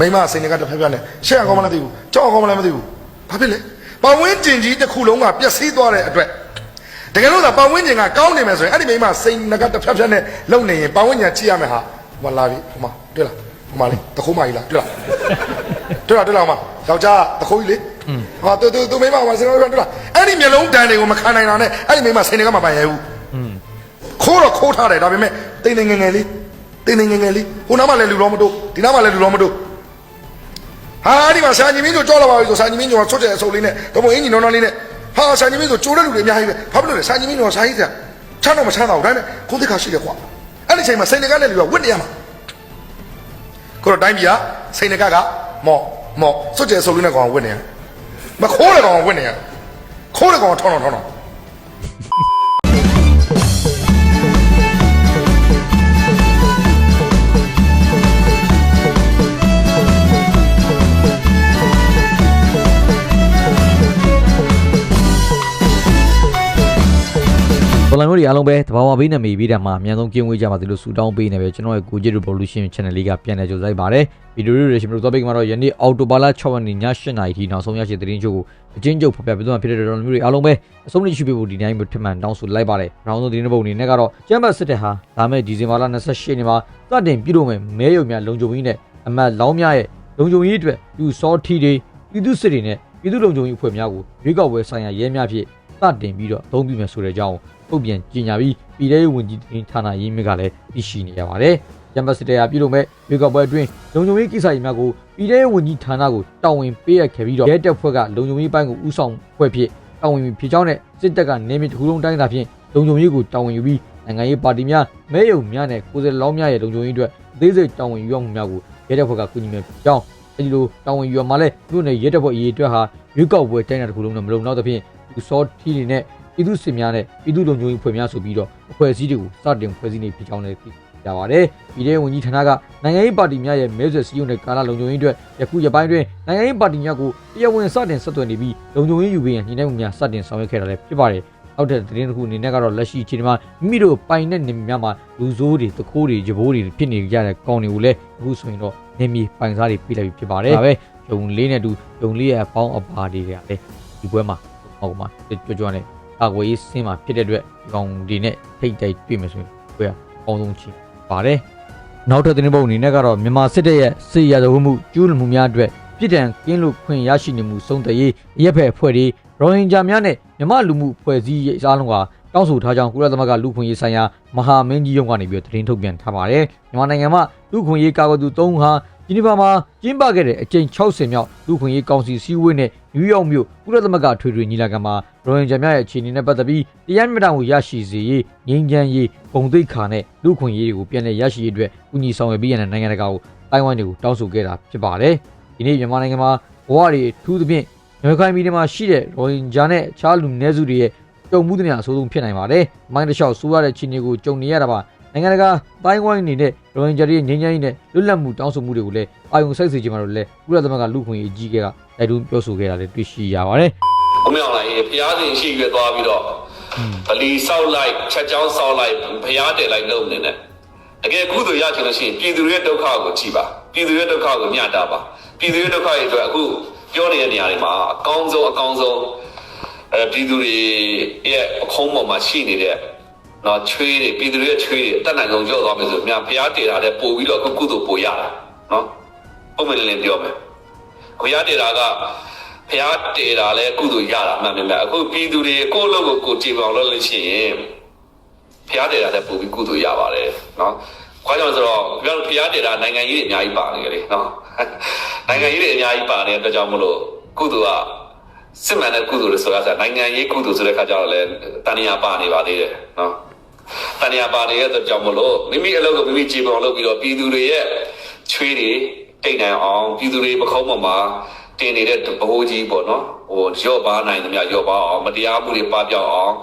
မိမစိန်ကတစ်ဖက်ဖက်နဲ့ရှက်အောင်မလားမသိဘူးကြောက်အောင်မလားမသိဘူးဘာဖြစ်လဲပတ်ဝန်းကျင်ကြီးတစ်ခုလုံးကပျက်စီးသွားတဲ့အတွက်တကယ်လို့သာပတ်ဝန်းကျင်ကကောင်းနေမယ်ဆိုရင်အဲ့ဒီမိမစိန်ကတစ်ဖက်ဖက်နဲ့လုံနေရင်ပတ်ဝန်းကျင်ကြည့်ရမယ်ဟာဟိုလာပြီဟိုမှာတွေ့လားဟိုမှာလေတခိုးမကြီးလားတွေ့လားတွေ့လားတွေ့လားဟိုမှာယောက်ျားတခိုးကြီးလေဟာတူတူတူမိမဟိုမှာစိန်ကတွေ့လားအဲ့ဒီမျက်လုံးတန်တွေကိုမခံနိုင်တာနဲ့အဲ့ဒီမိမစိန်ကမပိုင်ရဘူးခိုးတော့ခိုးထားတယ်ဒါပေမဲ့တိမ်တိမ်ငယ်ငယ်လေးတိမ်တိမ်ငယ်ငယ်လေးဟိုနားမှာလည်းလူတော်မတို့ဒီနားမှာလည်းလူတော်မတို့ ဟာဒီမှာဆာညီမင်းတို့ကြောက်လာပါပြီဆိုဆာညီမင်းတို့ကဆွတ်တဲ့အဆုပ်လေးနဲ့တော့မအင်ကြီးနော်နော်လေးနဲ့ဟာဆာညီမင်းတို့ကြိုးတဲ့လူတွေအများကြီးပဲဘာဖြစ်လို့လဲဆာညီမင်းတို့ဆာကြီးကချမ်းတော့မချမ်းသာဘူးဒါနဲ့ကိုယ်သိခါရှိတယ်ကွာအဲ့ဒီချိန်မှာစိန်တကနဲ့လူကဝစ်နေရမှာကိုတော့တိုင်းပြည်ကစိန်တကကမော့မော့ဆွတ်တဲ့အဆုပ်လေးနဲ့ကောင်ဝစ်နေရမခိုးတဲ့ကောင်ဝစ်နေရခိုးတဲ့ကောင်ထောင်းထောင်းထော င်းထောင်းပေါ်လာမျိုးတွေအားလုံးပဲတဘာဝဘေးနဲ့မေးပြီးတဲ့မှာအများဆုံးကင်းဝေးကြပါသေးလို့ဆူတောင်းပေးနေပဲကျွန်တော်ရဲ့ကိုကြီး revolution channel လေးကပြန်လည်ကြိုဆိုလိုက်ပါတယ်ဗီဒီယိုတွေရှင်တို့တော့ပိတ်မှာတော့ယနေ့အော်တိုဘာလ6ရက်နေ့ည8:00နာရီထိနောက်ဆုံးရရှိတဲ့သတင်းချုပ်ကိုအချင်းချုပ်ဖတ်ပြပေးသွားဖြစ်တဲ့တော်မျိုးတွေအားလုံးပဲအဆုံးထိရှိပေးဖို့ဒီတိုင်းပဲထမှန်တောင်းဆိုလိုက်ပါတယ်နောက်ဆုံးသတင်းတစ်ပုဒ်အနေနဲ့ကတော့ကျမ်းပတ်စစ်တဲ့ဟာဒါမဲ့ဒီဇင်ဘာလ28ရက်နေ့မှာစတင်ပြုလုပ်မယ်မဲရုံများလုံခြုံရေးနဲ့အမတ်လောင်းများရဲ့လုံခြုံရေးအတွက်ယူစောထီတွေပြည်သူစစ်တွေနဲ့ပြည်သူလုံခြုံရေးအဖွဲ့များကိုရွေးကောက်ပွဲဆိုင်ရာရဲများဖြင့်စတင်ပြီးတော့အသုံးပြုမယ်ဆိုတဲ့အကြောင်းထုတ်ပြန်ကြေညာပြီးပြည်ထောင်စုဝန်ကြီးဌာနရင်းမြစ်ကလည်းသိရှိနေရပါတယ်။ရမ်ဘတ်စတေယာပြုလုပ်မဲ့ရွေးကောက်ပွဲအတွင်းလုံခြုံရေးကိစ္စတွေများကိုပြည်ထောင်စုဝန်ကြီးဌာနကိုတာဝန်ပေးအပ်ခဲ့ပြီးတော့ရဲတပ်ဖွဲ့ကလုံခြုံရေးပိုင်းကိုဦးဆောင်ဖွဲ့ဖြစ်တာဝန်ဖြစ်ကြောင်းနဲ့စစ်တပ်ကနေမြေတစ်ခုလုံးတိုင်းသာဖြင့်လုံခြုံရေးကိုတာဝန်ယူပြီးနိုင်ငံရေးပါတီများမဲယုံများနဲ့ကိုယ်စားလောင်းများရဲ့လုံခြုံရေးအတွက်အသေးစိတ်တာဝန်ယူရမှုများကိုရဲတပ်ဖွဲ့ကကူညီမယ်ဖြစ်ကြောင်းအဲဒီလိုတာဝန်ယူရမှာလဲမြို့နယ်ရဲတပ်ဖွဲ့အရေးအတွက်ဟာရွေးကောက်ပွဲတိုင်းတာတစ်ခုလုံးနဲ့မလုံလောက်သဖြင့်သူစောထီးတွေနဲ့ ပြည်သူစစ်များနဲ့ပြည်သူလုံခြုံရေးဖွဲ့များဆိုပြီးတော့အဖွဲ့အစည်းတွေကိုစတင်ဖွဲ့စည်းနေဖြစ်ကြောင်းလည်းသိကြပါတယ်။ပြည်ထောင်ဝန်ကြီးဌာနကနိုင်ငံရေးပါတီများရဲ့မဲဆွယ်စည်းရုံးတဲ့ကာလလုံခြုံရေးအတွက်ယခုရက်ပိုင်းတွင်နိုင်ငံရေးပါတီများကိုတရားဝင်စတင်ဆက်သွယ်နေပြီးလုံခြုံရေးယူပေးရန်ညှိနှိုင်းမှုများစတင်ဆောင်ရွက်ခဲ့တာလည်းဖြစ်ပါတယ်။နောက်တဲ့သတင်းတစ်ခုအနေနဲ့ကတော့လက်ရှိအချိန်မှာမိမိတို့ပိုင်တဲ့နေများမှာလူဆိုးတွေတခိုးတွေကြဘိုးတွေဖြစ်နေကြတဲ့ကောင်းတွေကိုလည်းအခုဆိုရင်တော့နေမြေပိုင်စားတွေပြလိုက်ပြီဖြစ်ပါတယ်။ဒါပဲဂျုံလေးနဲ့တူဂျုံလေးရဲ့အပေါင်းအပါတွေကလည်းဒီပွဲမှာဟောမှာကြွကြွနဲ့ အကွေးစင်းမှာဖြစ်တဲ့အတွက်ဒီကောင်ဒီနဲ့ထိတ်တိုက်တွေ့မယ်ဆိုရင်ကိုရအကောင်းဆုံးချီပါတယ်နောက်ထပ်သတင်းပုတ်အနေနဲ့ကတော့မြန်မာစစ်တပ်ရဲ့စစ်ရာဇဝတ်မှုကျူးလွန်မှုများအတွက်ပြည်တံကင်းလို့ခွင့်ရရှိနေမှုစုံတရေးအရက်ဖက်အဖွဲ့တွေရိုဟင်ဂျာများနဲ့မြန်မာလူမှုအဖွဲ့အစည်းရဲ့အားလုံးကတောင်းဆိုထားကြောင်းကုလသမဂ္ဂလူ့ခွင့်ရေးဆိုင်ရာမဟာမင်းကြီးရုံးကနေပြီးတော့သတင်းထုတ်ပြန်ထားပါတယ်မြန်မာနိုင်ငံမှာလူ့ခွင့်ရေးကာကွယ်သူ၃ဦးဟာ ဂျီနီဗာမှာကျင်းပခဲ့တဲ့အကြိမ်60မြောက်လူ့ခွင့်ရေးကောင်စီစည်းဝေးနဲ့နယူးယောက်မြို့ကုလသမဂ္ဂထွေထွေညီလာခံမှာရိုဟင်ဂျာများရဲ့အခြေအနေနဲ့ပတ်သက်ပြီးတရားမျှတမှုရရှိစေရေးငြိမ်းချမ်းရေးပုံသိက္ခာနဲ့လူ့ခွင့်ရေးတွေကိုပြန်လည်ရရှိရေးအတွက်ကူညီဆောင်ရွက်ပေးရတဲ့နိုင်ငံတကာကိုတိုင်ဝမ်တွေကိုတောင်းဆိုခဲ့တာဖြစ်ပါတယ်။ဒီနေ့မြန်မာနိုင်ငံမှာဘဝတွေအထူးသဖြင့်ရခိုင်ပြည်နယ်မှာရှိတဲ့ရိုဟင်ဂျာနဲ့အခြားလူနည်းစုတွေရဲ့ကြုံမှုတွေများအဆိုးဆုံးဖြစ်နိုင်ပါတယ်။မိုင်းတစ်လျှောက်ဆိုးရတဲ့ခြေအနေကိုကြုံနေရတာပါ။နိုင်ငံတကာတိုင်းဝိုင်းအနေနဲ့ ရိုဟင်ဂျာတွေရဲ့ငြိမ်းချမ်းရေးနဲ့လွတ်လပ်မှုတောင်းဆိုမှုတွေကိုလည်းအာရုံစိုက်စေချင်ပါလို့လည်းကုလသမဂ္ဂလူ့ခွင့်ရေးအကြီးအကဲကတိုက်တွန်းပြောဆိုခဲ့တာလည်းတွေ့ရှိရပါတယ်အမေအောင်လိုက်ဖျားစဉ်ရှိရွယ်သွားပြီးတော့ဗလီဆောက်လိုက်ချက်ချောင်းဆောက်လိုက်ဖျားတယ်လိုက်လုပ်နေတယ်တကယ်ကုသိုလ်ရချင်လို့ရှိရင်ပြည်သူရဲ့ဒုက္ခကိုကြည်ပါပြည်သူရဲ့ဒုက္ခကိုမျှတာပါပြည်သူရဲ့ဒုက္ခရဲ့အတွက်အခုပြောနေတဲ့နေရာတွေမှာအကောင်းဆုံးအကောင်းဆုံးအဲပြည်သူတွေရဲ့အခုံးပေါ်မှာရှိနေတဲ့ နော်ချွေးတွေပြည်သူတွေရဲ့ချွေးတွေအတက်နိုင်ဆုံးကြောက်သွားမယ်ဆိုမြဖျားတယ်တာလည်းပို့ပြီးတော့အခုကုသိုလ်ပို့ရတာနော်ပုံမှန်လည်းပြောမယ်ကိုရတယ်တာကဖះတေတာလဲကုသိုလ်ရတာမှန်မှန်ပဲအခုပြည်သူတွေကိုယ့်လုပ်ကိုကိုယ်ကြည်ပေါအောင်လုပ်လို့ရှိရင်ဖះတေတာလည်းပို့ပြီးကုသိုလ်ရပါတယ်နော်။ခွာကြောင့်ဆိုတော့ပြောလို့ဖះတေတာနိုင်ငံရေးတွေအများကြီးပါနေကြလေနော်။နိုင်ငံရေးတွေအများကြီးပါနေတဲ့အတွက်ကြောင့်မလို့ကုသိုလ်ကစစ်မှန်တဲ့ကုသိုလ်လို့ဆိုရတာနိုင်ငံရေးကုသိုလ်ဆိုတဲ့ခါကျတော့လည်းတဏှာပါနေပါသေးတယ်နော်။ တဏှာပါနေတဲ့အတွက်ကြောင့်မလို့မိမိအလုပ်ကိုမိမိကြည်ပေါအောင်လုပ်ပြီးတော့ပြည်သူတွေရဲ့ချွေးတွေတိတ်နိုင်အောင်ပြည်သူတွေပခုံးပေါ်မှာတင်နေတဲ့ဘိုးကြီးပေါ့နော်ဟိုရော့ပါနိုင်သမျှရော့ပါအောင်မတရားမှုတွေပပျောက်အောင်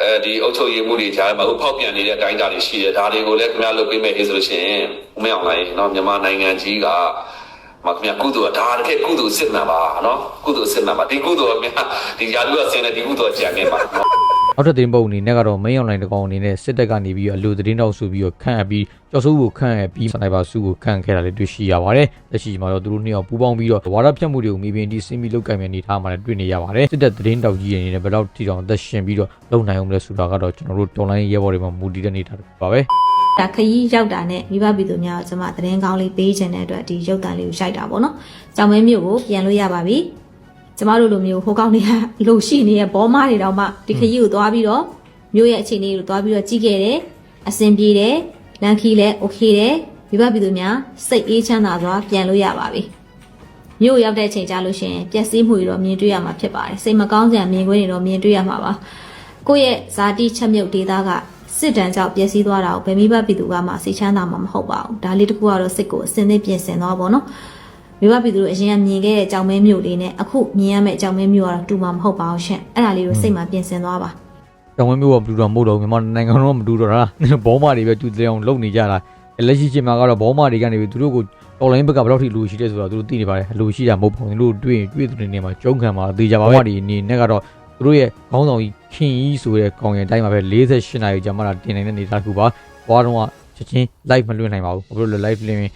အဲဒီအုပ်ချုပ်ရေးမှုတွေကြားမှာဟိုဖောက်ပြန်နေတဲ့အတိုင်းအတာတွေရှိတယ်ဒါတွေကိုလည်းခင်ဗျားလုပ်ပေးမယ်ဟေးဆိုလို့ရှိရင်ဦးမင်းအောင်လိုင်းနော်မြန်မာနိုင်ငံကြီးကမခင်ဗျာကုသိုလ်ကဒါတကယ်ကုသိုလ်စစ်မှန်ပါနော်ကုသိုလ်စစ်မှန်ပါဒီကုသိုလ်ကမြဒီယာလူကဆင်းတဲ့ဒီကုသိုလ်ကြံနေပါ နော်နောက်ထပ်သတင်းပုတ်အနေနဲ့ကတော့ main online တကောင်အနေနဲ့စစ်တပ်ကနေပြီးတော့အလူသတင်းတောက်ဆိုပြီးတော့ခန့်အပ်ပြီးကျော်စိုးကိုခန့်အပ်ပြီးစနိုက်ပါစုကိုခန့်ခဲ့တာလည်းတွေ့ရှိရပါတယ်။လက်ရှိမှာတော့သူတို့နှစ်ယောက်ပူးပေါင်းပြီးတော့ဝါဒဖြတ်မှုတွေကိုမိပင်တီစင်းပြီးလုတ်ကင်မဲ့အနေထားမှာလည်းတွေ့နေရပါတယ်။စစ်တပ်သတင်းတောက်ကြီးအနေနဲ့ဘယ်တော့ထိတောင်အသက်ရှင်ပြီးတော့လုံနိုင်အောင်လဲဆိုတာကတော့ကျွန်တော်တို့ online ရဲဘော်တွေမှာမူတည်တဲ့နေတာတစ်ခုပါပဲ။ဒါခရီးရောက်တာနဲ့မိဘပြည်သူများကိုကျွန်မသတင်းကောင်းလေးပေးခြင်းတဲ့အတွက်ဒီရုပ်တံလေးကိုရိုက်တာပေါ့နော်။ကြောင်မဲမျိုးကိုပြန်လို့ရပါပြီ။ ကျမတို့လိုမျိုးဟိုကောင်းတွေကလိုရှိနေတဲ့ဘောမတွေတောင်မှဒီခရီးကိုသွားပြီးတော့မြို့ရဲ့အခြေအနေကိုသွားပြီးတော့ကြည့်ခဲ့တယ်အဆင်ပြေတယ်လမ်းခီးလည်း okay တယ်မိဘပြည်သူများစိတ်အေးချမ်းသာစွာပြန်လို့ရပါပြီမြို့ရောက်တဲ့အချိန်ကြလို့ရှင်ပျက်စီးမှုတွေတော့မြင်တွေ့ရမှာဖြစ်ပါတယ်စိတ်မကောင်းစရာမြင်ကွင်းတွေတော့မြင်တွေ့ရမှာပါကိုယ့်ရဲ့ဇာတိချက်မြုပ်ဒေသကစစ်တမ်းကြောင့်ပျက်စီးသွားတာကိုဘယ်မိဘပြည်သူကမှစိတ်ချမ်းသာမှာမဟုတ်ပါဘူးဒါလေးတခုကတော့စိတ်ကိုအစင်သင့်ပြင်ဆင်သွားပါတော့ မိဘပြည်သူတို့အရင်ကမြင်ခဲ့တဲ့ကြောင်မဲမျိုးလေးနဲ့အခုမြင်ရမယ့်ကြောင်မဲမျိုးကတော့တူမှာမဟုတ်ပါဘူးရှင်အဲ့ဒါလေးကိုစိတ်မှာပြင်ဆင်သွားပါတောင်ဝင်းမျိုးကဘလူးတော်မဟုတ်တော့မြန်မာနိုင်ငံတော်ကမတူတော့တာဘောမာတွေပဲတူတဲ့အောင်လုပ်နေကြတာလက်ရှိချိန်မှာကတော့ဘောမာတွေကနေပြီးသူတို့ကိုတော်လိုင်းဘက်ကဘယ်တော့ထိလူရှိတယ်ဆိုတော့သူတို့သိနေပါတယ်လူရှိတာမဟုတ်ဘူးသူတို့တွေ့ရင်တွေ့တဲ့နေရာမှာကျုံခံမှာသိကြပါဘောမာတွေအနေနဲ့ကတော့သူတို့ရဲ့ခေါင်းဆောင်ကြီးခင်ကြီးဆိုတဲ့ကောင်ရင်အတိုင်းမှာပဲ48နာရီကြာမှလာတင်နိုင်တဲ့နေသားတစ်ခုပါဘွားတော့ချက်ချင်း live မလွှင့်နိုင်ပါဘူးဘာလို့လဲ live လွှင့်ရင်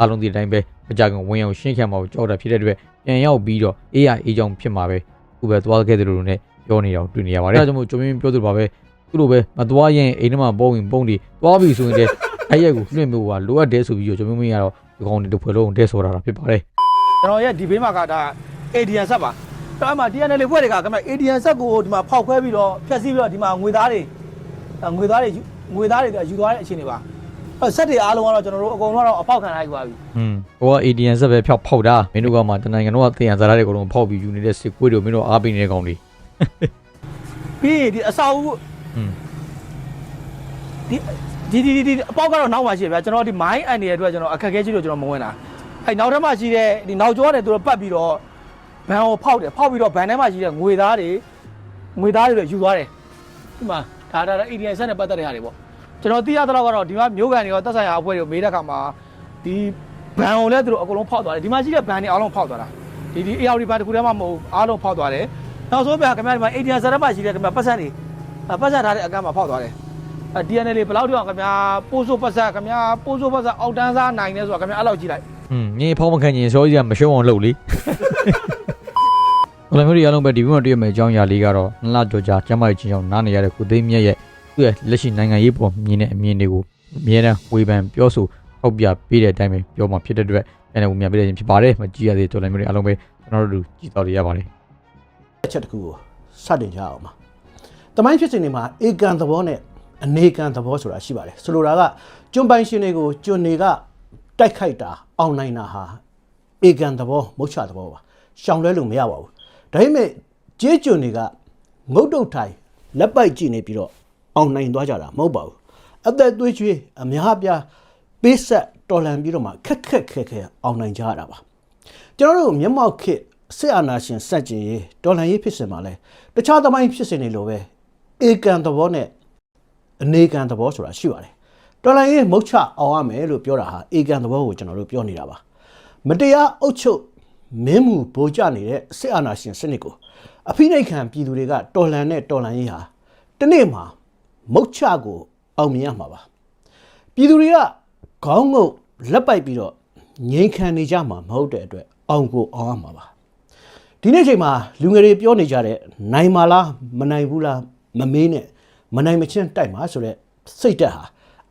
အားလုံးဒီအတိုင်းပဲ မကြခင်ဝင်အောင်ရှင်းခံမှာကြောက်တာဖြစ်တဲ့အတွက်ပြန်ရောက်ပြီးတော့ AI အေးကြောင်ဖြစ်မှာပဲခုပဲသွားခဲ့တယ်လို့နဲ့ပြောနေတော့တွေ့နေရပါတယ်အဲဒါကြောင့်မို့ကျွန်မပြောသလိုပါပဲသူတို့ပဲမသွားရင်အိမ်ထဲမှာပုံဝင်ပုံတွေသွားပြီဆိုရင်လည်းအဲ့ရက်ကိုလွှင့်ဖို့ကလိုအပ်တယ်ဆိုပြီးတော့ကျွန်မမင်းကတော့ဒီကောင်တွေတစ်ဖွဲ့လုံးတဲဆိုတာဖြစ်ပါတယ်ကျွန်တော်ရဲ့ဒီဘေးမှာကဒါ ADN ဆက်ပါတော့အမှ DNA လေးဖွဲ့တွေကခင်ဗျ ADN ဆက်ကိုဒီမှာဖောက်ခွဲပြီးတော့ဖျက်ဆီးပြီးတော့ဒီမှာငွေသားတွေအဲငွေသားတွေယူငွေသားတွေယူသွားတဲ့အခြေအနေပါ အဲဆက်တွေအားလုံးကတော့ကျွန်တော်တို့အကုန်လုံးကတော့အပေါက်ခံလိုက်ပါပြီ อืมဟိုက ADN ဆက်ပဲဖျောက်ဖောက်တာမင်းတို့ကမှတနိုင်ငံတော့သေရန်စားတဲ့ကောင်လုံးဖောက်ပြီးယူနေတဲ့စစ်ကွေးတို့မင်းတို့အားပေးနေတဲ့ကောင်တွေ ပြီးရင်ဒီအစာအုပ် อืม ဒီဒီဒီဒီအပေါက်ကတော့နောက်မှရှိတယ်ဗျာကျွန်တော်ဒီ mine အန်ရဲ့အတွက်ကျွန်တော်အခက်အခဲရှိလို့ကျွန်တော်မဝင်တာအဲနောက်ထပ်မှရှိတဲ့ဒီနောက်ကျောကနေသူတို့ပတ်ပြီးတော့ဘန်ကိုဖောက်တယ်ဖောက်ပြီးတော့ဘန်ထဲမှာရှိတဲ့ငွေသားတွေငွေသားတွေယူသွားတယ်ဒီမှာဒါဒါ ADN ဆက်နဲ့ပတ်သက်တဲ့ဟာတွေပေါ့ ကျွန်တော်သိရတဲ့လောက်ကတော့ဒီမှာမျိုးကန်တွေရောတက်ဆိုင်ရာအဖွဲ့တွေကိုမေးတဲ့အခါမှာဒီဘန်ကိုလည်းသူတို့အကုန်လုံးဖောက်သွားတယ်ဒီမှာရှိတဲ့ဘန်တွေအားလုံးဖောက်သွားတာဒီဒီ ARD ဘန်တစ်ခုတည်းမှမဟုတ်အားလုံးဖောက်သွားတယ်နောက်ဆုံးပြခင်ဗျားဒီမှာ ADN ဆက်နဲ့မှရှိတဲ့ခင်ဗျာပတ်စံတွေပတ်စံထားတဲ့အကန့်မှာဖောက်သွားတယ်အဲ DNA လေးဘယ်လောက်တောင်ခင်ဗျာပိုးစိုးပတ်ဆက်ခင်ဗျာပိုးစိုးပတ်ဆက်အောက်တန်းစားနိုင်နေဆိုတာခင်ဗျာအဲ့လောက်ကြည့်လိုက်อืมညီဖောက်မခံရင်စောကြီးကမရှုံးအောင်လုပ်လေဘယ်လိုမျိုးတွေအားလုံးပဲဒီဘက်မှာတွေ့ရမယ့်အကြောင်းအရာလေးကတော့နလကြော်ကြာကျမကြီးချင်းအောင်နားနေရတဲ့ကိုသိမ်းမြတ်ရဲ့ သူ့ရဲ့လက်ရှိနိုင်ငံရေးပေါ်မြင်တဲ့အမြင်တွေကိုအမြဲတမ်းဝေဖန်ပြောဆိုထောက်ပြပေးတဲ့အတိုင်းပဲပြောမှဖြစ်တဲ့အတွက်ပြန်လည်ဝင်မြပေးတဲ့ခြင်းဖြစ်ပါတယ်မကြည့်ရသေးတဲ့တော်လိုင်းမျိုးတွေအားလုံးပဲကျွန်တော်တို့ကြည့်တော်ရရပါတယ်အချက်တစ်ခုကိုစတင်ကြအောင်ပါ။တမိုင်းဖြစ်စဉ်တွေမှာအေကန်သဘောနဲ့အနေကန်သဘောဆိုတာရှိပါတယ်။ဆိုလိုတာကကျွန်းပိုင်ရှင်တွေကိုကျွန်းတွေကတိုက်ခိုက်တာအောင်နိုင်တာဟာအေကန်သဘောမုတ်ချသဘောပါ။ရှောင်လွဲလို့မရပါဘူး။ဒါပေမဲ့ကျေးကျွန်းတွေကငုတ်တုတ်ထိုင်လက်ပိုက်ကြည့်နေပြီးတော့ အောင်နိုင်သွားကြတာမဟုတ်ပါဘူး။အသက်သွေးချွေးအများပြားပေးဆက်တော်လန်ပြီးတော့မှခက်ခက်ခဲခဲအောင်နိုင်ကြရတာပါ။ကျွန်တော်တို့မျက်မှောက်ခေတ်စစ်အာဏာရှင်စက်ကျင်ရေးတော်လှန်ရေးဖြစ်စဉ်မှာလဲတခြားသမိုင်းဖြစ်စဉ်တွေလိုပဲအေကန်သဘောနဲ့အနေကန်သဘောဆိုတာရှိပါတယ်တော်လှန်ရေးမုတ်ချအောင်ရမယ်လို့ပြောတာဟာအေကန်သဘောကိုကျွန်တော်တို့ပြောနေတာပါမတရားအုပ်ချုပ်မင်းမှုဗိုလ်ကျနေတဲ့စစ်အာဏာရှင်စနစ်ကိုအဖိနှိတ်ခံပြည်သူတွေကတော်လှန်တဲ့တော်လှန်ရေးဟာတစ်နေ့မှာ မုတ်ချကိုအောင်မြင်ရမှာပါပြည်သူတွေကခေါင်းငုတ်လက်ပိုက်ပြီးတော့ငြိမ်ခံနေကြမှာမဟုတ်တဲ့အတွက်အောင်ကိုအောင်ရမှာပါဒီနေ့ချိန်မှာလူငယ်တွေပြောနေကြတဲ့နိုင်မာလားမနိုင်ဘူးလားမမေးနဲ့မနိုင်မချင်းတိုက်မှာဆိုတဲ့စိတ်တက်ဟာ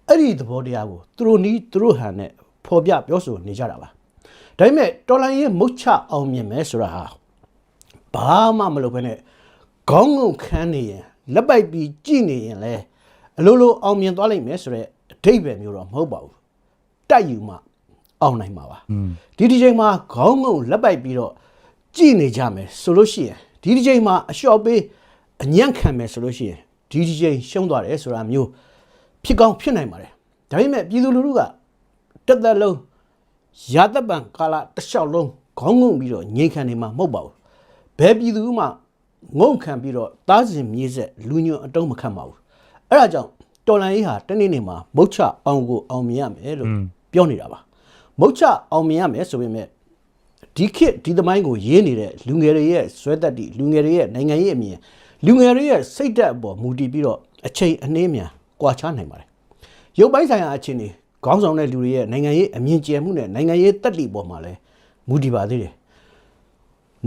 အဲ့ဒီသဘောတရားကိုသူတို့နီးသူတို့ဟန်နဲ့ဖော်ပြပြောဆိုနေကြတာပါဒါပေမဲ့တော်လိုင်းရင်မုတ်ချအောင်မြင်မယ်ဆိုတာဟာဘာမှမလုပ်ဘဲနဲ့ခေါင်းငုံခန်းနေရင် လက်ပိုက်ပြီးကြည်နေရင်လဲအလိုလိုအောင်မြင်သွားလိမ့်မယ်ဆိုတဲ့အဓိပ္ပာယ်မျိုးတော့မဟုတ်ပါဘူးတိုက်ယူမှအောင်နိုင်မှာပါဒီဒီချိန်မှာခေါင်းငုံလက်ပိုက်ပြီးတော့ကြည်နေကြမယ်ဆိုလို့ရှိရင်ဒီဒီချိန်မှာအလျှော့ပေးအညံ့ခံမယ်ဆိုလို့ရှိရင်ဒီဒီချိန်ရှုံးသွားတယ်ဆိုတာမျိုးဖြစ်ကောင်းဖြစ်နိုင်ပါတယ်ဒါပေမဲ့ပြည်သူလူထုကတက်သက်လုံးရာသက်ပံကာလတစ်လျှောက်လုံးခေါင်းငုံပြီးတော့ငြိမ်ခံနေမှာမဟုတ်ပါဘူးဘယ်ပြည်သူမှ ငုံခံပြီးတော့သားစဉ်မြေးဆက်လူညွန့်အတုံးမခံပါဘူးအဲ့ဒါကြောင့်တော်လန်ရေးဟာတနေ့နေ့မှာမုတ်ချအောင်ကိုအောင်မြင်ရမယ်လို့ပြောနေတာပါမုတ်ချအောင်မြင်ရမယ်ဆိုပေမဲ့ဒီခေတ်ဒီသမိုင်းကိုရေးနေတဲ့လူငယ်တွေရဲ့ဆွဲသက်တိလူငယ်တွေရဲ့နိုင်ငံရေးအမြင်လူငယ်တွေရဲ့စိတ်ဓာတ်အပေါ်မူတည်ပြီးတော့အချိန်အနှေးမြန်ကွာခြားနိုင်ပါတယ်ရုပ်ပိုင်းဆိုင်ရာအခြေအနေခေါင်းဆောင်တဲ့လူတွေရဲ့နိုင်ငံရေးအမြင့်ကျယ်မှုနဲ့နိုင်ငံရေးတက်လီပေါ်မှာလည်းမူတည်ပါသေးတယ်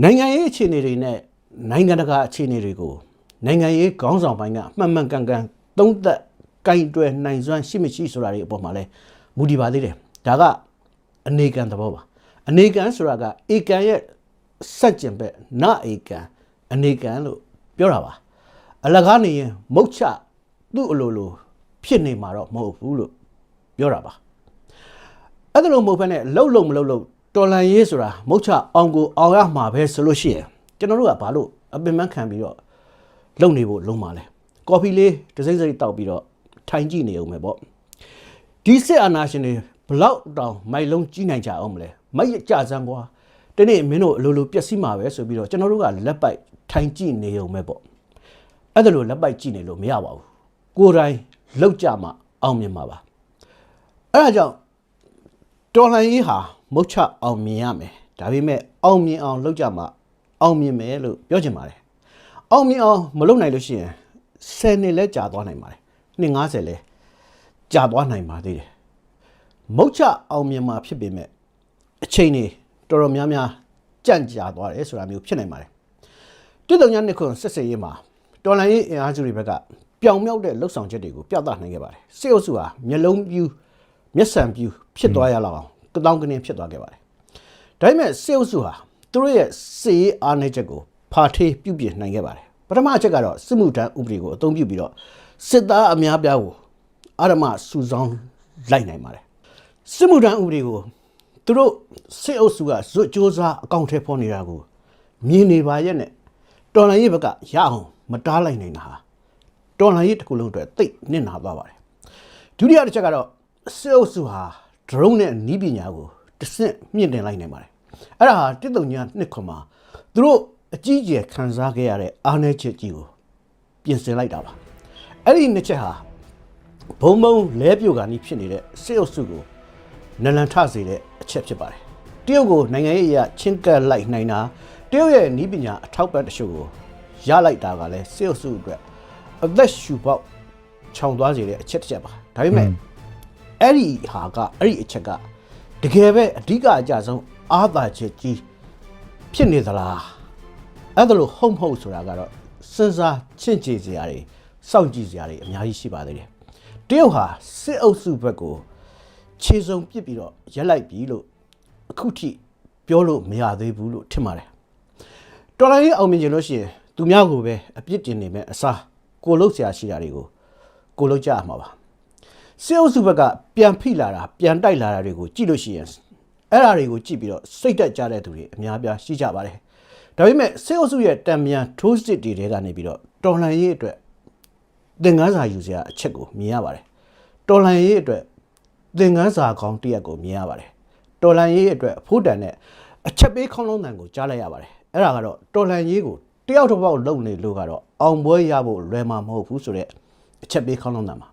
နိုင်ငံရေးအခြေအနေတွေနဲ့ နိုင်ငံတကာအခြေအနေတွေကိုနိုင်ငံရေးခေါင်းဆောင်ပိုင်းကမှန်မှန်ကန်ကန်သုံးသပ်ကင်တွယ်နိုင်စွမ်းရှိမရှိဆိုတာတွေအပေါ်မှာလည်းမူတည်ပါသေးတယ်ဒါကအနေကံသဘောပါအနေကံဆိုတာကဧကံရဲ့စัจကျင်ဘက်နဧကံအနေကံလို့ပြောတာပါအလကားနေရင်မုတ်ချသူ့အလိုလိုဖြစ်နေမှာတော့မဟုတ်ဘူးလို့ပြောတာပါအဲ့ဒါလို့မဟုတ်ဘဲနဲ့လှုပ်လို့မလှုပ်လို့တော်လန်ရေးဆိုတာမုတ်ချအောင်ကိုအောင်ရမှာပဲဆိုလို့ရှိရင် ကျွန်တော်တို့ကဘာလို့အပင်ပန်းခံပြီးတော့လုံနေဖို့လုံးပါလဲကော်ဖီလေးတစ်စိမ့်စိမ့်တောက်ပြီးတော့ထိုင်ကြည့်နေအောင်ပဲပေါ့ဒီစစ်အာဏာရှင်တွေဘလောက်တောင်မိုက်လုံးကြီးနိုင်ကြအောင်မလဲမိုက်ကြစမ်းကွာဒီနေ့မင်းတို့အလိုလိုပျက်စီးမှာပဲဆိုပြီးတော့ကျွန်တော်တို့ကလက်ပိုက်ထိုင်ကြည့်နေအောင်ပဲပေါ့အဲ့ဒါလိုလက်ပိုက်ကြည့်နေလို့မရပါဘူးကိုယ်တိုင်လောက်ကြမှာအောင်မြင်မှာပါအဲ့ဒါကြောင့်တော်လှန်ရေးဟာမုတ်ချအောင်မြင်ရမယ်ဒါပေမဲ့အောင်မြင်အောင်လုပ်ကြမှာ အောင်မြင်မယ်လို့ပြောချင်ပါတယ်အောင်မြင်အောင်မလုပ်နိုင်လို့ရှိရင်10နှစ်လဲကြာသွားနိုင်ပါတယ်နှစ်90လဲကြာသွားနိုင်ပါသေးတယ်မုတ်ချအောင်မြင်မှာဖြစ်ပေမဲ့အချိန်နေတော်တော်များများကြန့်ကြာသွားတယ်ဆိုတာမျိုးဖြစ်နိုင်ပါတယ်တိတုံညာနှစ်ခွန်းဆက်စရေးမှာတော်လှန်ရေးအင်အားစုတွေဘက်ကပြောင်မြောက်တဲ့လှုပ်ဆောင်ချက်တွေကိုပြသနိုင်ခဲ့ပါတယ်စစ်အုပ်စုဟာမျက်လုံးပြူးမျက်စံပြူဖြစ်သွားရလောက်အောင်ကတောင်းကနေဖြစ်သွားခဲ့ပါတယ်။ဒါပေမဲ့စေအုပ်စုဟာ သူတို့ရဲ့စေရေးအားနည်းချက်ကိုဖာထေးပြုပြင်နိုင်ခဲ့ပါတယ်။ပထမအချက်ကတော့စစ်မှုထမ်းဥပဒေကိုအသုံးပြုပြီးတော့စစ်သားအများပြားကိုအာရမစုဆောင်းလိုက်နိုင်ပါတယ်။စစ်မှုထမ်းဥပဒေကိုသူတို့စစ်အုပ်စုကဇွတ်ကြိုးစားအကောင့်ထဲပေါ်နေတာကိုမြင်နေပါရဲ့နဲ့တော်လိုင်းရေးဘက်ကရအောင်မတားလိုက်နိုင်တာဟာတော်လိုင်းရေးတစ်ခုလုံးအတွက်သိပ်နစ်နာသွားပါတယ်။ဒုတိယတစ်ချက်ကတော့စစ်အုပ်စုဟာ drone နဲ့နီးပညာကိုတစ်ဆင့်မြင့်တင်လိုက်နိုင်ပါတယ် အဲ့ဒါဟာတစ်တုံညာနှစ်ခွန်မှာသူတို့အကြီးအကျယ်ခံစားခဲ့ရတဲ့အားနည်းချက်ကြီးကိုပြင်ဆင်လိုက်တာပါအဲ့ဒီနှစ်ချက်ဟာဘုံဘုံလဲပြိုကန်ကြီးဖြစ်နေတဲ့စစ်အုပ်စုကိုနလန်ထစေတဲ့အချက်ဖြစ်ပါတယ်တရုတ်ကိုနိုင်ငံရေးအရချင်းကပ်လိုက်နိုင်တာတရုတ်ရဲ့နီးပညာအထောက်ပံ့တချို့ကိုရလိုက်တာကလည်းစစ်အုပ်စုအတွက်အသက်ရှူပေါက်ခြောင်သွားစေတဲ့အချက်တစ်ချက်ပါဒါပေမဲ့အဲ့ဒီဟာကအဲ့ဒီအချက်ကတကယ်ပဲအဓိကအကြဆုံး အာသာချက်ကြီးဖြစ်နေသလားအဲ့ဒါလို့ဟုတ်မဟုတ်ဆိုတာကတော့စဉ်းစားချင့်ချေစရာတွေစောင့်ကြည့်စရာတွေအများကြီးရှိပါသေးတယ်တရုတ်ဟာစစ်အုပ်စုဘက်ကိုခြေစုံပစ်ပြီးတော့ရက်လိုက်ပြီလို့အခုထိပြောလို့မရသေးဘူးလို့ထင်ပါတယ်တော်လိုင်းရေးအောင်မြင်ကြလို့ရှိရင်သူများကိုပဲအပြစ်တင်နေမဲ့အစားကိုလုတ်ဆရာရှိတာတွေကိုကိုလုတ်ကြရမှာပါစေအုပ်စုဘက်ကပြန်ဖိလာတာပြန်တိုက်လာတာတွေကိုကြည့်လို့ရှိရင် အဲ့ဓာတွေကိုကြည့်ပြီးတော့စိတ်တက်ကြတဲ့သူတွေအများပြားရှိကြပါတယ်ဒါပေမဲ့စေအုပ်စုရဲ့တံမြန်ထိုးစစ်တွေတဲကနေပြီးတော့တော်လှန်ရေးအတွက်သင်ခန်းစာယူစရာအချက်ကိုမြင်ရပါတယ်တော်လှန်ရေးအတွက်သင်ခန်းစာကောင်းတစ်ရက်ကိုမြင်ရပါတယ်တော်လှန်ရေးအတွက်အဖို့တန်နဲ့အချက်ပေးခေါင်းလုံးတန်ကိုကြားလိုက်ရပါတယ်အဲ့ဒါကတော့တော်လှန်ရေးကိုတယောက်တစ်ပေါက်လုံနေလို့ကတော့အောင်ပွဲရဖို့လွယ်မှာမဟုတ်ဘူးဆိုတော့အချက်ပေးခေါင်းလုံးတန်ပါ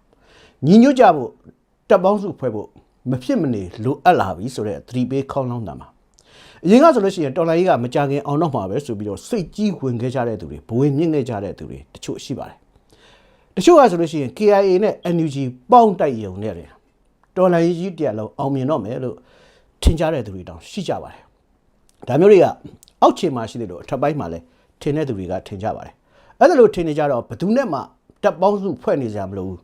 ညီညွတ်ကြဖို့တပ်ပေါင်းစုဖွဲ့ဖို့ မဖြစ်မနေလိုအပ်လာပြီဆိုတော့သတိပေးခေါင်းလောင်းတာမှာအရင်ကဆိုလို့ရှိရင်တော်လိုင်းကြီးကမကြခင်အောင်တော့မှာပဲဆိုပြီးတော့စိတ်ကြီးဝင်ခဲ့ကြတဲ့သူတွေဘဝင်မြင့်ခဲ့ကြတဲ့သူတွေတချို့ရှိပါတယ်တချို့ကဆိုလို့ရှိရင် KIA နဲ့ NUG ပေါင်းတိုက်ရုံနဲ့တယ်တော်လိုင်းကြီးတရားလုံးအောင်မြင်တော့မယ်လို့ထင်ကြတဲ့သူတွေတောင်ရှိကြပါတယ်ဒါမျိုးတွေကအောက်ခြေမှာရှိတယ်လို့အထက်ပိုင်းမှာလည်းထင်တဲ့သူတွေကထင်ကြပါတယ်အဲ့ဒါလို့ထင်နေကြတော့ဘယ်သူနဲ့မှတပ်ပေါင်းစုဖွဲ့နေကြမလို့ဘူး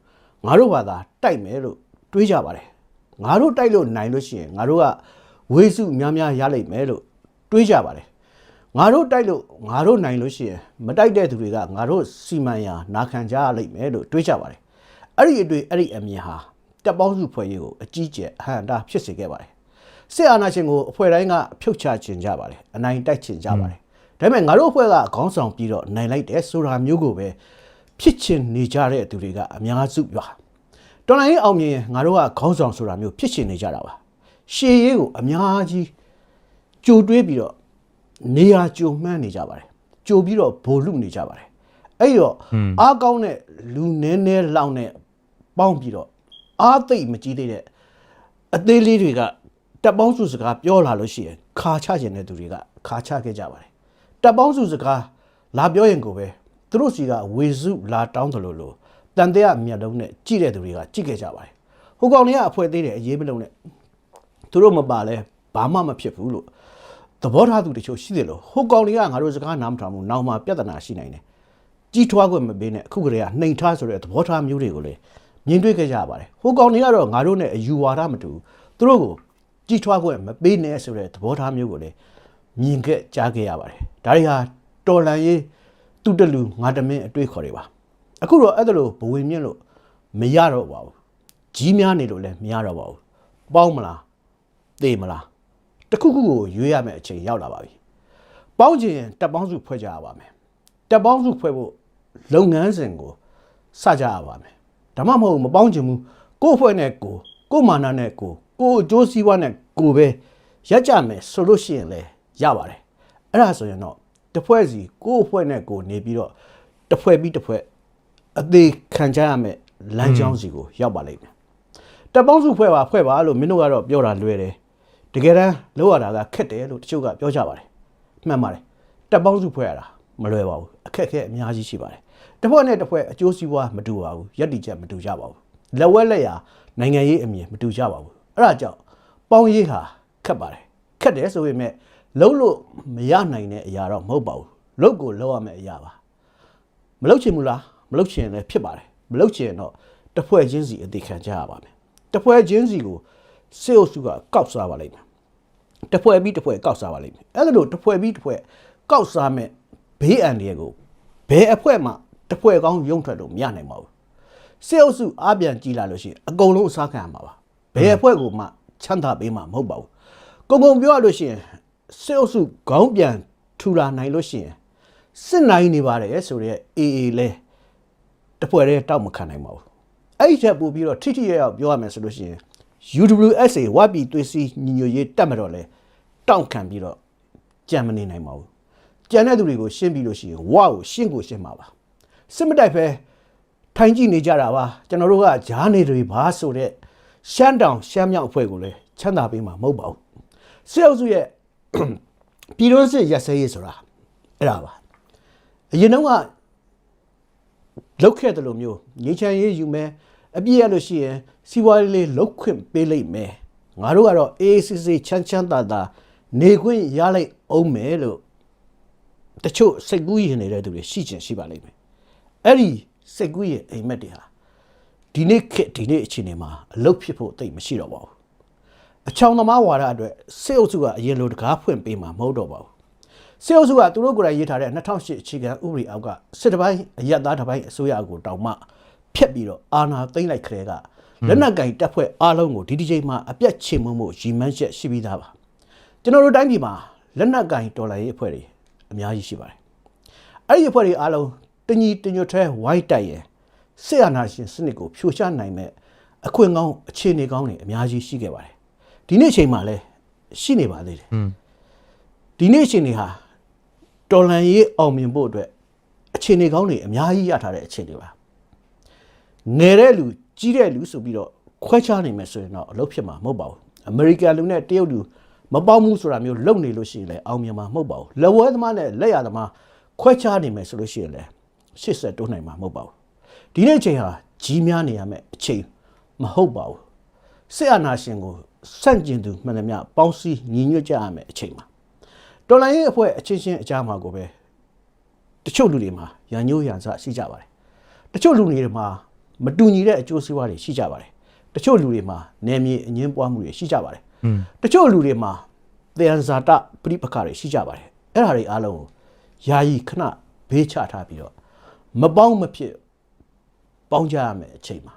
ငါတို့ဘာသာတိုက်မယ်လို့တွေးကြပါတယ် ငါတို့တိုက်လို့နိုင်လို့ရှိရင်ငါတို့ကဝေစုများများရလိမ့်မယ်လို့တွေးကြပါတယ်ငါတို့တိုက်လို့ငါတို့နိုင်လို့ရှိရင်မတိုက်တဲ့သူတွေကငါတို့စီမံရာနာခံကြရလိမ့်မယ်လို့တွေးကြပါတယ်အဲ့ဒီအတွေ့အဲ့ဒီအမြင်ဟာတပ်ပေါင်းစုဖွဲ့ရေးကိုအကြီးကျယ်အဟန့်တာဖြစ်စေခဲ့ပါတယ်စစ်အာဏာရှင်ကိုအဖွဲ့တိုင်းကဖြုတ်ချခြင်းကြပါတယ်အနိုင်တိုက်ခြင်းကြပါတယ်ဒါပေမဲ့ငါတို့အဖွဲ့ကခေါင်းဆောင်ပြီးတော့နိုင်လိုက်တယ်ဆိုတာမျိုးကိုပဲဖြစ်ချင်နေကြတဲ့သူတွေကအများစုပါ တော်လိုင်းရေးအောင်မြင်ရင်ငါတို့ကခေါင်းဆောင်ဆိုတာမျိုးဖြစ်ချင်နေကြတာပါရှေးရေးကိုအများကြီးကြိုတွေးပြီးတော့နေရာကြိုမှန်းနေကြပါတယ်ကြိုပြီးတော့ဗိုလ်လူနေကြပါတယ်အဲ့တော့အားကောင်းတဲ့လူနည်းနည်းလောက်နဲ့ပေါင်းပြီးတော့အားသိပ်မကြီးသေးတဲ့အသေးလေးတွေကတပ်ပေါင်းစုစကားပြောလာလို့ရှိရင်ခါချခြင်းတဲ့သူတွေကခါချခဲ့ကြပါတယ်တပ်ပေါင်းစုစကားလာပြောရင်ကိုပဲသူတို့စီကဝေစုလာတောင်းတယ်လို့လို့ တန်တရားမျက်လုံးနဲ့ကြည့်တဲ့သူတွေကကြည့်ခဲ့ကြပါတယ်ဟိုကောင်တွေကအဖွဲသေးတယ်အေးမလုံးနဲ့သူတို့မပါလဲဘာမှမဖြစ်ဘူးလို့သဘောထားသူတချို့ရှိတယ်လို့ဟိုကောင်တွေကငါတို့စကားနားမထောင်ဘူးနောက်မှပြဿနာရှိနိုင်တယ်ကြီးထွားခွင့်မပေးနဲ့အခုကလေးကနှိမ်ထားဆိုတဲ့သဘောထားမျိုးတွေကိုလေမြင်တွေ့ခဲ့ကြရပါတယ်ဟိုကောင်တွေကတော့ငါတို့နဲ့အယူဝါဒမတူဘူးသူတို့ကိုကြီးထွားခွင့်မပေးနဲ့ဆိုတဲ့သဘောထားမျိုးကိုလေမြင်ခဲ့ကြားခဲ့ရပါတယ်ဒါတွေဟာတော်လန်ရေးသူတလူငါတမင်းအတွေ့ခေါ်တွေပါ အခုတော့အဲ့ဒါလိုဘဝင်မြင့်လို့မရတော့ပါဘူးကြီးများနေလို့လည်းမရတော့ပါဘူးပေါင်းမလားသေမလားတစ်ခုခုကိုရွေးရမယ့်အချိန်ရောက်လာပါပြီပေါင်းချင်ရင်တပ်ပေါင်းစုဖွဲ့ကြရပါမယ်တပ်ပေါင်းစုဖွဲ့ဖို့လုပ်ငန်းစဉ်ကိုစကြရပါမယ်ဒါမှမဟုတ်မပေါင်းချင်ဘူးကိုယ့်အဖွဲ့နဲ့ကိုယ်ကိုယ့်မာနနဲ့ကိုယ်ကိုယ့်အကျိုးစီးပွားနဲ့ကိုယ်ပဲရက်ကြမယ်ဆိုလို့ရှိရင်လည်းရပါတယ်အဲ့ဒါဆိုရင်တော့တစ်ဖွဲ့စီကိုယ့်အဖွဲ့နဲ့ကိုယ်နေပြီးတော့တစ်ဖွဲ့ပြီးတစ်ဖွဲ့ အသေးခံကြရမယ်လမ်းကြောင်းစီကိုရောက်ပါလိမ့်မယ်တပ်ပေါင်းစုဖွဲ့ပါဖွဲ့ပါလို့မင်းတို့ကတော့ပြောတာလွယ်တယ်တကယ်တမ်းလောက်ရတာကခက်တယ်လို့တချို့ကပြောကြပါတယ်မှန်ပါတယ်တပ်ပေါင်းစုဖွဲ့ရတာမလွယ်ပါဘူးအခက်အခဲအများကြီးရှိပါတယ်တစ်ဖွဲ့နဲ့တစ်ဖွဲ့အကျိုးစီးပွားမတူပါဘူးယက်တီချက်မတူကြပါဘူးလက်ဝဲလက်ရာနိုင်ငံရေးအမြင်မတူကြပါဘူးအဲ့ဒါကြောင့်ပေါင်းရေးဟာခက်ပါတယ်ခက်တယ်ဆိုပေမဲ့လုံးလို့မရနိုင်တဲ့အရာတော့မဟုတ်ပါဘူးလုံးကိုလုံးရမယ့်အရာပါမလုတ်ချင်ဘူးလား မလုတ်ချင်ရင်လည်းဖြစ်ပါတယ်မလုတ်ချင်ရင်တော့တစ်ဖွဲ့ချင်းစီအသေးခံကြရပါမယ်တစ်ဖွဲ့ချင်းစီကိုစေအုပ်စုကကောက်စားပါလိမ့်မယ်တစ်ဖွဲ့ပြီးတစ်ဖွဲ့ကောက်စားပါလိမ့်မယ်အဲ့ဒါလို့တစ်ဖွဲ့ပြီးတစ်ဖွဲ့ကောက်စားမဲ့ဘေးအန္တရာယ်ကိုဘယ်အဖွဲ့မှတစ်ဖွဲ့ကောင်းရုံထွက်လို့မရနိုင်ပါဘူးစေအုပ်စုအားပြန်ကြည့်လာလို့ရှိရင်အကုန်လုံးအစားခံရမှာပါဘယ်အဖွဲ့ကိုမှချမ်းသာပေးမှာမဟုတ်ပါဘူးကုံကုံပြောရလို့ရှိရင်စေအုပ်စုခေါင်းပြန်ထူလာနိုင်လို့ရှိရင်စစ်နိုင်နေပါတယ်ဆိုတော့အေးအေးလဲ တပွဲတည်းတောက်မခံနိုင်ပါဘူးအဲ့ဒီချက်ပို့ပြီးတော့ထိထိရရပြောရမယ်ဆိုလို့ရှိရင် UWSA ဝပ်ပြီးသွေးစီညီညွတ်ရေးတက်မတော့လဲတောင့်ခံပြီးတော့ကြံမနေနိုင်ပါဘူးကြံတဲ့သူတွေကိုရှင်းပြီးလို့ရှိရင်ဝါကိုရှင်းကိုရှင်းပါပါစစ်မတိုက်ပဲထိုင်ကြည့်နေကြတာပါကျွန်တော်တို့ကဂျားနေတွေပါဆိုတော့ရှမ်းတောင်ရှမ်းမြောက်အဖွဲ့ကိုလည်းချမ်းသာပေးမှာမဟုတ်ပါဘူးစစ်အုပ်စုရဲ့ပြည်တွင်းစစ်ရက်စဲရေးဆိုတာအဲ့ဒါပါအရင်တော့က လောက်ခဲ့တယ်လို့မျိုးငေးချမ်းရေးယူမယ်အပြည့်ရလို့ရှိရင်စီးပွားရေးလေးလောက်ခွင့်ပေးလိုက်မယ်ငါတို့ကတော့ AACC ချမ်းချမ်းသာသာနေခွင့်ရလိုက်အောင်မယ်လို့တချို့စိတ်ကူးရင်နေတဲ့သူတွေရှိချင်ရှိပါလိမ့်မယ်အဲ့ဒီစိတ်ကူးရင်အိမ်မက်တွေဟာဒီနေ့ခေတ်ဒီနေ့အချိန်တွေမှာအလုတ်ဖြစ်ဖို့တိတ်မရှိတော့ပါဘူးအချောင်သမားဝါဒအတွက်စေအုပ်စုကအရင်လိုတကားဖွင့်ပေးမှာမဟုတ်တော့ပါဘူး စေအုပ်စုကသူတို့ကိုယ်တိုင်ရေးထားတဲ့2008အခြေခံဥပဒေအောက်ကစစ်တပိုင်းအရက်သားတစ်ပိုင်းအစိုးရကိုတောင်မှဖျက်ပြီးတော့အာဏာသိမ်းလိုက်ခရဲကလက်နက်ကင်တပ်ဖွဲ့အားလုံးကိုဒီဒီချိန်မှာအပြတ်ချေမှုမှုရီမန်းချက်ရှိပြီးသားပါကျွန်တော်တို့တိုင်းပြည်မှာလက်နက်ကင်တော်လှန်ရေးအဖွဲ့တွေအများကြီးရှိပါတယ်အဲ့ဒီအဖွဲ့တွေအားလုံးတညီတညွတ်ထဲဝိုင်းတိုက်ရင်စစ်အာဏာရှင်စနစ်ကိုဖြိုချနိုင်မဲ့အခွင့်ကောင်းအခြေအနေကောင်းတွေအများကြီးရှိခဲ့ပါတယ်ဒီနေ့ချိန်မှာလည်းရှိနေပါသေးတယ်ဒီနေ့အချိန်တွေဟာ တော်လန်ရေးအောင်မြင်ဖို့အတွက်အခြေအနေကောင်းတွေအများကြီးရထားတဲ့အခြေအနေပါငယ်တဲ့လူကြီးတဲ့လူဆိုပြီးတော့ခွဲခြားနေမယ်ဆိုရင်တော့အလုပ်ဖြစ်မှာမဟုတ်ပါဘူးအမေရိကန်လူနဲ့တရုတ်လူမပေါင်းဘူးဆိုတာမျိုးလုပ်နေလို့ရှိရင်လည်းအောင်မြင်မှာမဟုတ်ပါဘူးလက်ဝဲသမားနဲ့လက်ရသမားခွဲခြားနေမယ်ဆိုလို့ရှိရင်လည်းရှစ်ဆက်တိုးနိုင်မှာမဟုတ်ပါဘူးဒီနေ့အချိန်ဟာကြီးများနေရမယ့်အချိန်မဟုတ်ပါဘူးစစ်အာဏာရှင်ကိုစန့်ကျင်သူမှန်သမျှပေါင်းစည်းညီညွတ်ကြရမယ့်အချိန်ပါ တော်လိုင်းရဲ့အဖွဲ့အချင်းချင်းအကြမှာကိုပဲတချို့လူတွေမှာရန်ညိုးရန်စရှိကြပါတယ်တချို့လူတွေမှာမတူညီတဲ့အကျိုးစီးပွားတွေရှိကြပါတယ်တချို့လူတွေမှာနယ်မြေအငင်းပွားမှုတွေရှိကြပါတယ်တချို့လူတွေမှာသယံဇာတပြိပခါတွေရှိကြပါတယ်အဲ့ဒါတွေအားလုံးကိုယာယီခဏဘေးချထားပြီးတော့မပေါင်းမဖြစ်ပေါင်းကြရမယ်အချိန်မှာ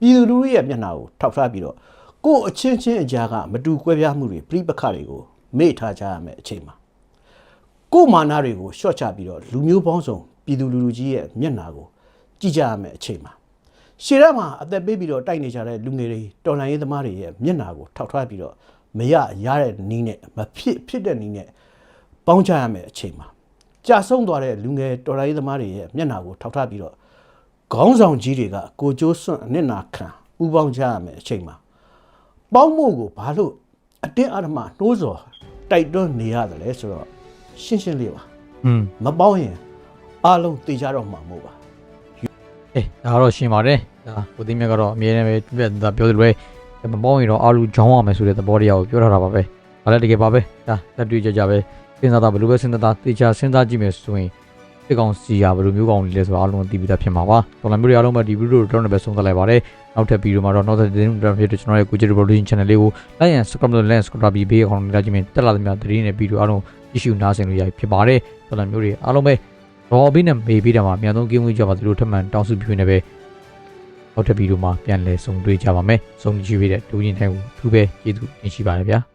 ပြည်သူလူထုရဲ့မျက်နှာကိုထောက်ထားပြီးတော့ကိုယ့်အချင်းချင်းအကြားကမတူကွဲပြားမှုတွေပြိပခါတွေကို မေ့ထားကြရမယ်အချိန်မှာကိုယ်မာနတွေကိုရှော့ချပြီးတော့လူမျိုးပေါင်းစုံပြည်သူလူထုကြီးရဲ့မျက်နှာကိုကြည့်ကြရမယ်အချိန်မှာရှေ့ရမှာအသက်ပေးပြီးတော့တိုက်နေကြတဲ့လူငယ်တွေတော်လှန်ရေးသမားတွေရဲ့မျက်နှာကိုထောက်ထားပြီးတော့မရရတဲ့နီးနဲ့မဖြစ်ဖြစ်တဲ့နီးနဲ့ပေါင်းချရမယ်အချိန်မှာကြာဆုံးသွားတဲ့လူငယ်တော်လှန်ရေးသမားတွေရဲ့မျက်နှာကိုထောက်ထားပြီးတော့ခေါင်းဆောင်ကြီးတွေကကိုကျိုးစွန့်အနစ်နာခံပူပေါင်းကြရမယ်အချိန်မှာပေါင်းမှုကိုဘာလို့အတင်းအဓမ္မနှိုးဆော် တိုက်တွန်းနေရတယ်လဲဆိုတော့ရှင်းရှင်းလေးပါอืมမပေါင်းရင်အားလုံးသိကြတော့မှာမဟုတ်ပါအေးဒါကတော့ရှင်းပါတယ်ဒါကိုသိမြတ်ကတော့အမြဲတမ်းပဲပြပြသားပြောသလိုပဲမပေါင်းရင်တော့အားလူကြောင်းရမယ်ဆိုတဲ့သဘောတရားကိုပြောထားတာပါပဲဒါလည်းတကယ်ပါပဲဒါလက်တွေ့ကြကြပဲစဉ်းစားတာဘယ်လိုပဲစဉ်းစားတာတေချာစဉ်းစားကြည့်မယ်ဆိုရင်ဒီကောင်စီရဘယ်လိုမျိုးကောင်လေးလဲဆိုတာအားလုံးသိပြီးသားဖြစ်မှာပါတော်လည်းမျိုးတွေအားလုံးပဲဒီဗီဒီယိုတော့လည်းပဲဆုံးသတ်လိုက်ပါတယ် နောက်ထပ်ဗီဒီယိုမှာတော့နောက်ထပ်သတင်းတွေဖြစ်တဲ့ကျွန်တော်ရဲ့ကိုကြည့် revolution channel လေးကို like and subscribe လုပ် like and subscribe ပြီးဘေးအကောင်လေးလာကြည့်မယ်တက်လာသမျှသတင်းနဲ့ဗီဒီယိုအားလုံးကြည့်ရှုနားဆင်လို့ရပြီဖြစ်ပါတယ်တော်လည်းမျိုးတွေအားလုံးပဲတော့ဘေးနဲ့မေးပြီးတယ်မှာအများဆုံးကင်းဝေးကြပါသလိုထပ်မံတောင်းစုပြုနေပဲနောက်ထပ်ဗီဒီယိုမှာပြန်လည်ဆုံတွေ့ကြပါမယ်။ဆုံကြည့်ရတဲ့ဒူရင်တိုင်းကိုသူပဲကျေးဇူးတင်ရှိပါတယ်ဗျာ။